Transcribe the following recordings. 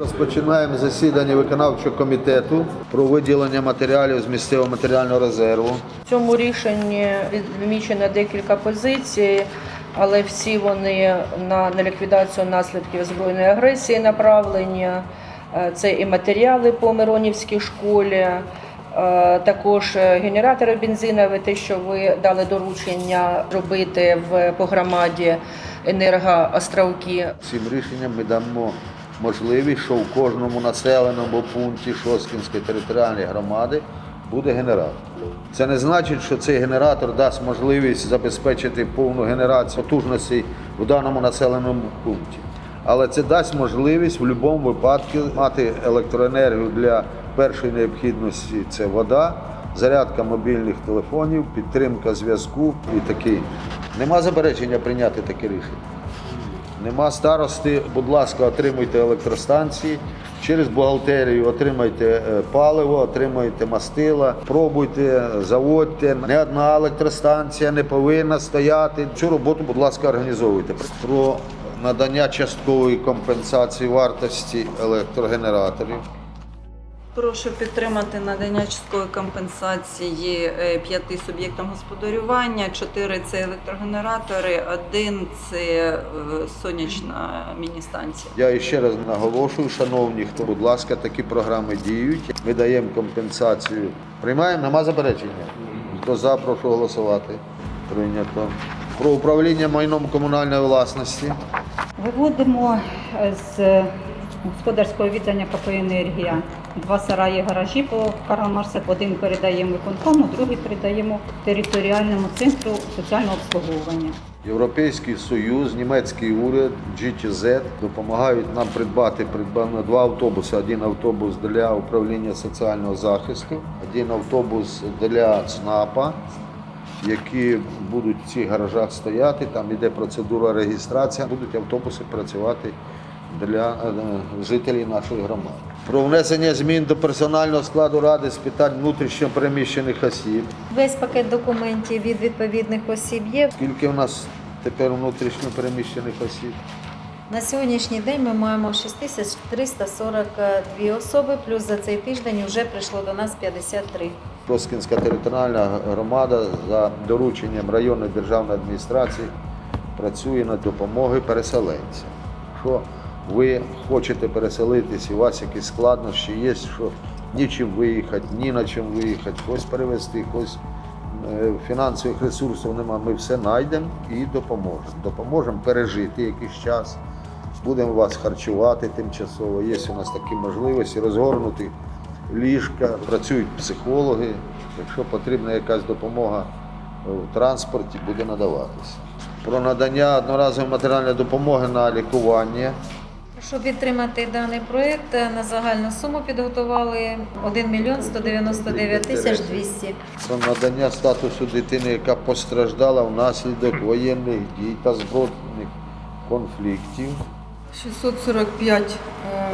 Розпочинаємо засідання виконавчого комітету про виділення матеріалів з місцевого матеріального резерву. В цьому рішенні відмічено декілька позицій, але всі вони на, ліквідацію наслідків збройної агресії направлені. Е, Це і матеріали по Миронівській школі, е, також генератори бензинові, те, що ви дали доручення робити в по громаді енергоостровки. Цим рішенням ми дамо можливість, що в кожному населеному пункті Шосткінської територіальної громади буде генератор. Це не значить, що цей генератор дасть можливість забезпечити повну генерацію потужностей в даному населеному пункті. Але це дасть можливість в будь-якому випадку мати електроенергію для першої необхідності це вода, зарядка мобільних телефонів, підтримка зв'язку і такий. Нема заперечення прийняти таке рішення. Нема старости, будь ласка, отримуйте електростанції. Через бухгалтерію отримайте е, паливо, отримайте мастила, пробуйте, заводьте. Не одна електростанція не повинна стояти. Цю роботу, будь ласка, організовуйте. Про надання часткової компенсації вартості електрогенераторів. Прошу підтримати надання часткової компенсації е, п'яти суб'єктам господарювання. Чотири це електрогенератори, один це е, сонячна міні-станція. Я ще раз наголошую, шановні, хто, будь ласка, такі програми діють. Ми даємо компенсацію. Приймаємо, нема заперечення. Хто за, прошу голосувати. Прийнято. Про управління майном комунальної власності. Виводимо е, з господарського віддання КП «Енергія» два сараї гаражі по Карла Марса. Один передаємо виконкому, другий передаємо територіальному центру соціального обслуговування. Європейський Союз, німецький уряд, GTZ допомагають нам придбати придбано два автобуси. Один автобус для управління соціального захисту, один автобус для ЦНАПа, які будуть в цих гаражах стояти. Там йде процедура реєстрації. Будуть автобуси працювати для е, жителів нашої громади. Про внесення змін до персонального складу ради з питань внутрішньо переміщених осіб. Весь пакет документів від відповідних осіб є. Скільки у нас тепер внутрішньо переміщених осіб? На сьогоднішній день ми маємо 6342 особи, плюс за цей тиждень вже прийшло до нас 53. Роскінська територіальна громада за дорученням районної державної адміністрації працює над допомогою переселенцям. Що ви хочете переселитись, і у вас якісь складнощі є, що нічим виїхати, ні на чим виїхати, когось перевезти, когось е, фінансових ресурсів немає. Ми все знайдемо і допоможемо. Допоможемо пережити якийсь час. Будемо вас харчувати тимчасово. Є у нас такі можливості розгорнути ліжка, працюють психологи. Якщо потрібна якась допомога в транспорті, буде надаватися. Про надання одноразової матеріальної допомоги на лікування. Щоб підтримати даний проєкт, на загальну суму підготували 1 мільйон 199 тисяч 200. Про надання статусу дитини, яка постраждала внаслідок воєнних дій та збройних конфліктів. 645 е,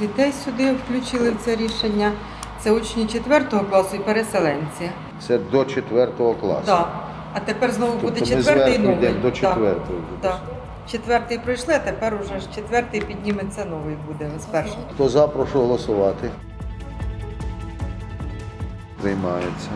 дітей сюди включили в це рішення. Це учні 4 класу і переселенці. Це до 4 класу. Так. А тепер знову буде Тобто ми четвертий зверху новий. йдемо до Так, четвертого. так. Четвертий пройшли, а тепер уже ж четвертий підніметься новий буде з. Хто за, прошу голосувати. Приймається.